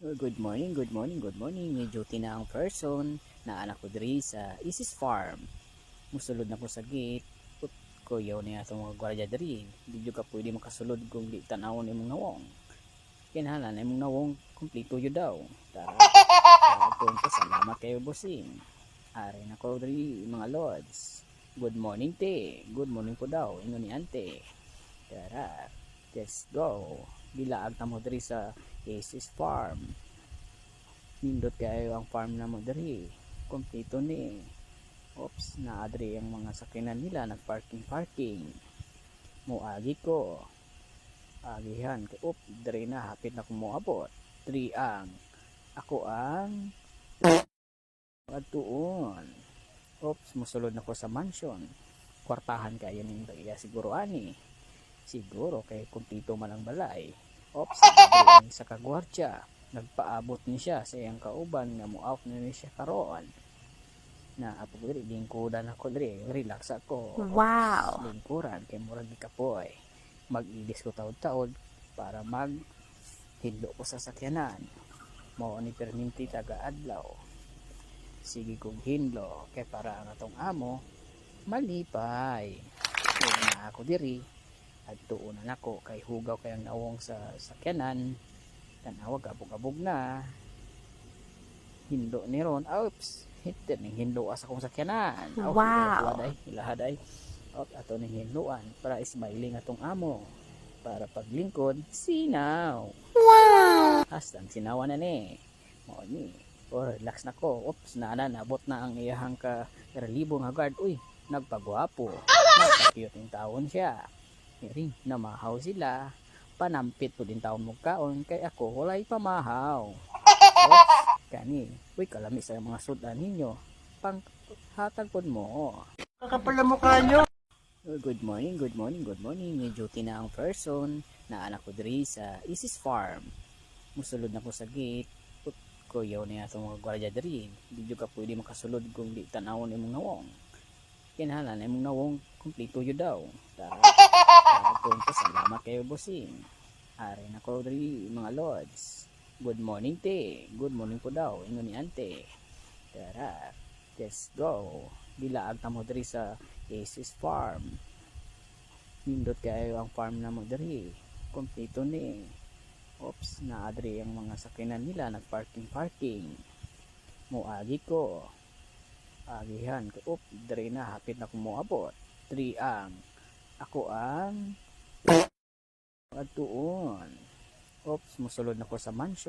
Oh, Good morning, good morning, good morning. May duty na ang person na anak ko diri sa Isis Farm. Musulod na ko sa gate. Put ko yaw niya itong mga gwardiya diri. Di ka pwede makasulod kung di tanawon imong nawong. Kinahanglan imong nawong kumplito yun daw. Tara. Tara salamat kayo bossing. Ari na ko diri mga lords. Good morning te. Good morning po daw. Ingon ni ante. Tara. Let's go. Bilaag ta mo diri sa Aces Farm. Nindot kayo ang farm na mo diri. Kompleto ni. Oops, naadri ang mga sakinan nila nagparking parking. Muagi ko. Agihan kay up diri na hapit na kumuabot. Diri ang ako ang Atuon. Oops, musulod na ko sa mansion. Kwartahan kaya ning iya siguro ani. Siguro kay kumpleto man ang balay. Nagdiri sa kagwardya. Nagpaabot ni siya sa iyang kauban nga mo-out na ni siya karoon. Na apo diri, lingkudan ako diri, relax ako. Wow. Lingkuran, kay murag di kapoy. Mag-idis ko taod-taod para mag hidlo ko sa sakyanan. Mao ni perminti taga adlaw. Sige kong hinlo, kay para ang atong amo, malipay. Huwag na ako diri, at tuunan ako kay hugaw kay ang nawong sa sakyanan. Tanawa gabog-gabog na. Hindo ni ron. Oops. Hit ning hinlo asa kong sakyanan. Oh, Wow. ilahaday ilahaday at ato ning hinluan para smiling atong amo. Para paglingkod sinaw. Wow. hastang sinawa na ni. Mo ni. Oh relax na ko. Oops na na nabot na ang iyahang ka relibo nga guard. Uy nagpagwapo. Nagpa-cute yung taon siya Iri, namahaw sila. Panampit po din taon mo kaon, kay ako walay pamahaw. Oops, kani, uy kalami sa mga sudan ninyo. Pang hatag po mo. Kakapal na mukha nyo. Good morning, good morning, good morning. May duty na ang person na anak ko diri sa Isis Farm. Musulod na ko sa gate. Put ko yaw niya itong mga gwardiya diri. Di ka pwede makasulod kung di tanawon imong nawong. Kinahanglan imong nawong kumplito yun daw. Tara. Tara ko salamat kayo bossing. Ari na ko diri mga lords. Good morning te. Good morning po daw. Ingon ni ante. Tara. Let's go. Bilaag ta mo diri sa Aces Farm. Nindot kayo ang farm na mo diri. Kompleto ni. Oops, naadri ang mga sakinan nila nagparking parking. Muagi ko. Agihan kay up diri na hapit na kumuabot. Diri ang ako ang Atuon. Oops, musulod na ko sa mansion.